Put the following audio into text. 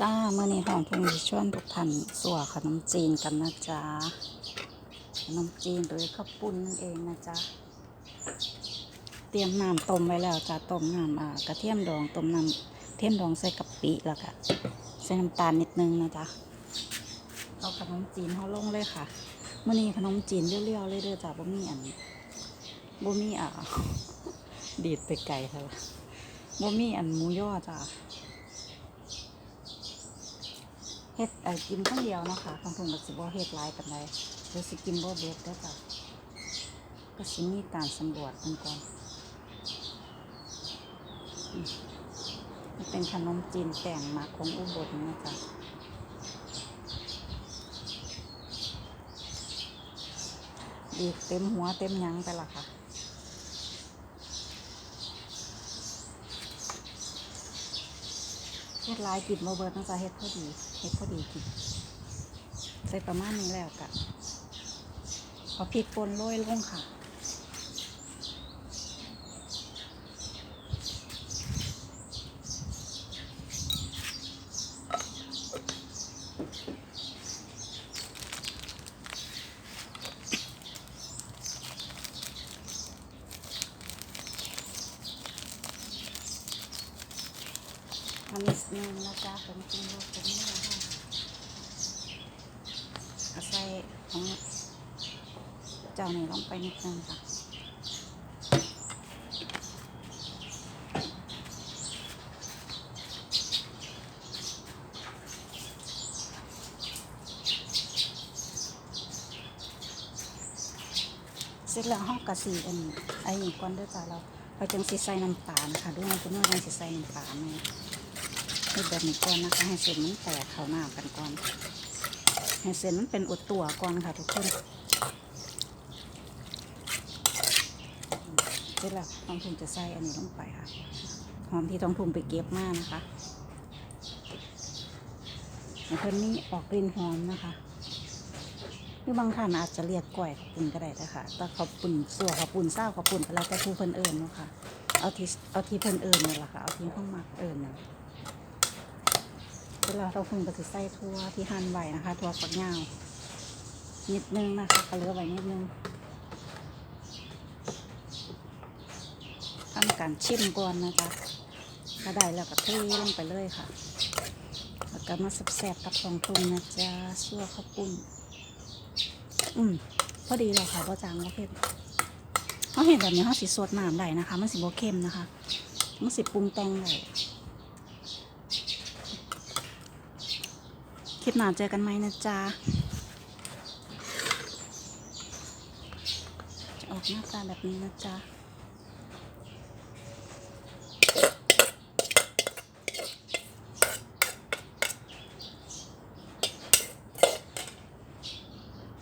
จ้าเมื่อนี้หองเพิ่งจะชวนทุกท่านสัวขนมจีนกันนะจ๊ะขนมจีนหรือข้าวปุ้นนั่นเองนะจ๊ะเตรียมน้ำต้มไว้แล้วจ้ะต้มน้ำกระเทียมดองต้มน้ำเทียมดองใส่กะปิแล้วก็ใส่น้ำตาลนิดนึงนะจ๊ะเอาขนมจีนเขาลงเลยค่ะเมื่อนี้ขนมจีนเรียวๆเลยเด้อจ้ะบ่มีอันบ่มีอ่าดีดไปไกลค่ะบ่มีอันหมูย่อจ้ะ เฮ็ดไอ้กินคนเดียวเนาะค่ะบางคนก็สิบ่เฮ็ดหลายปานใดหรือสิกินบ่เบิดเด้อจ้ะก็สิมีการสำรวจเพิ่นก่อนมันเป็นขนมจีนแป้งมักของอุบลนะจ๊ะดีเต็มหัวเต็มยังไปละค่ะ เฮ็ดลายกินมาเบิดเนาจะเฮ็ดพอดีเฮ็ดพอดีกินใส่ประมาณนี้แล้วกะเอาพริกป่นโรยลงค่ะ อันนี้นึงนะจ๊ะผมกินรสผมนี่นะฮะเอาใส่ของเจ้านี่ลงไปนิดนึงค่ะเสร็จแล้วห้องกระสีอันไอ้นี่ก่อนด้วยจ้ะเรา ไปจังสิใส่น้ำตาลค่ะด้วยคุณแม่จังสิใส่น้ำตาลนี่ให้แบบนี้ก่อนนะคะ ให้เส้นมันแตกเข้าหน้ากันก่อนให้เส้นมันเป็นอุดตัวก่อนค่ะทุกคนเสร็จแล้วต้องทุ่มจะใส่อันนี้ลงไปค่ะหอมที่ต้องทุ่มไปเก็บมากนะคะให้เพิ่นนี่ออกกลิ่นหอมนะคะ หรือบางท่านอาจจะเรียกกล้วยขาวปุ่นก็ได้นะคะแต่ขาวปุ่นสัวขาวปุ่นเศร้าขาวปุ่นอะไรแต่ผู้เพิ่นเอิญเนาะค่ะเอาที่เอาที่เพิ่นเอิญนี่แหละค่ะเอาที่ห้องมักเอิญเนี่นเวลาเราคงจะใส่ทั่วที่หั่นไว้นะคะทั่วฝักยาวนิดนึงนะคะก็เหลือไว้นิดนึงทำการชิมก่อนนะจ๊ะถ้าได้แล้วก็เทลงไปเลยค่ะ แล้วก็มาแซ่บๆกับทองทุงนะจ๊ะซั่วข้าวปุ้น อืมพอดีเลยค่ะว่าจางว่าเผ็ดเขาเห็นแบบนี้เขาสีสดน้ำได้นะคะ มันสีโบเข้มนะคะมันสีปรุงแต่งได้คลิปหน้าเจอกันไหมนะจ๊ะจะออกหน้าตาแบบนี้นะจ๊ะ